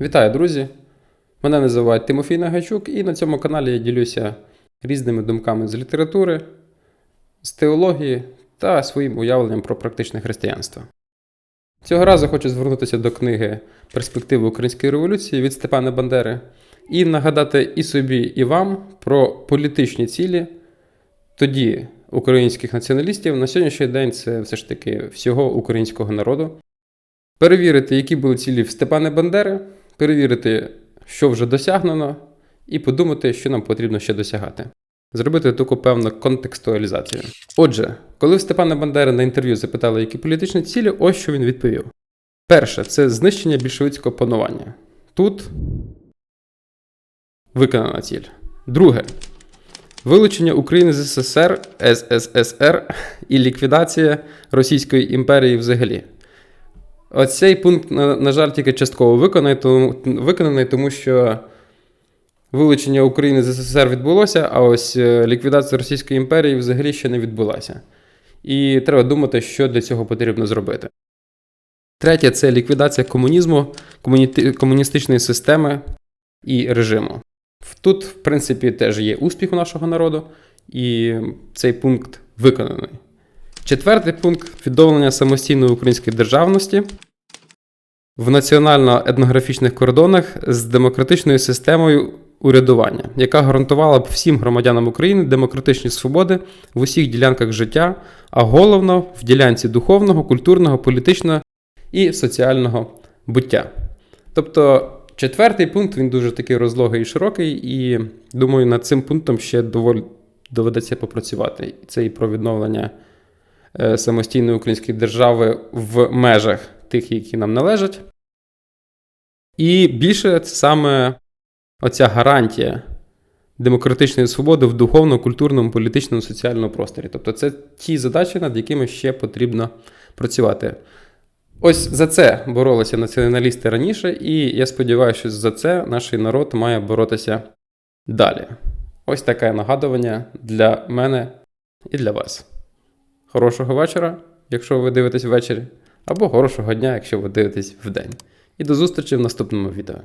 Вітаю, друзі! Мене називають Тимофій Нагайчук, і на цьому каналі я ділюся різними думками з літератури, з теології та своїм уявленням про практичне християнство. Цього разу хочу звернутися до книги Перспективи української революції від Степана Бандери і нагадати і собі, і вам про політичні цілі тоді українських націоналістів на сьогоднішній день це все ж таки всього українського народу. Перевірити, які були цілі в Степана Бандери, перевірити, що вже досягнено, і подумати, що нам потрібно ще досягати. Зробити таку певну контекстуалізацію. Отже, коли в Степана Бандери на інтерв'ю запитали, які політичні цілі, ось що він відповів. Перше це знищення більшовицького панування. Тут виконана ціль. Друге вилучення України з СССР, СССР і ліквідація Російської імперії взагалі. Оцей пункт, на, на жаль, тільки частково виконаний, тому, виконаний, тому що вилучення України з СССР відбулося, а ось е, ліквідація Російської імперії взагалі ще не відбулася. І треба думати, що для цього потрібно зробити. Третє це ліквідація комунізму, комуніти- комуністичної системи і режиму. Тут, в принципі, теж є успіх у нашого народу, і цей пункт виконаний. Четвертий пункт відновлення самостійної української державності в національно-етнографічних кордонах з демократичною системою урядування, яка гарантувала б всім громадянам України демократичні свободи в усіх ділянках життя, а головно в ділянці духовного, культурного, політичного і соціального буття. Тобто, четвертий пункт він дуже такий розлогий і широкий, і думаю, над цим пунктом ще доволі доведеться попрацювати. Це і про відновлення самостійної української держави в межах тих, які нам належать. І більше це саме оця гарантія демократичної свободи в духовному, культурному, політичному, соціальному просторі. Тобто, це ті задачі, над якими ще потрібно працювати. Ось за це боролися націоналісти раніше, і я сподіваюся, що за це наш народ має боротися далі. Ось таке нагадування для мене і для вас. Хорошого вечора, якщо ви дивитесь ввечері, або хорошого дня, якщо ви дивитесь вдень. І до зустрічі в наступному відео.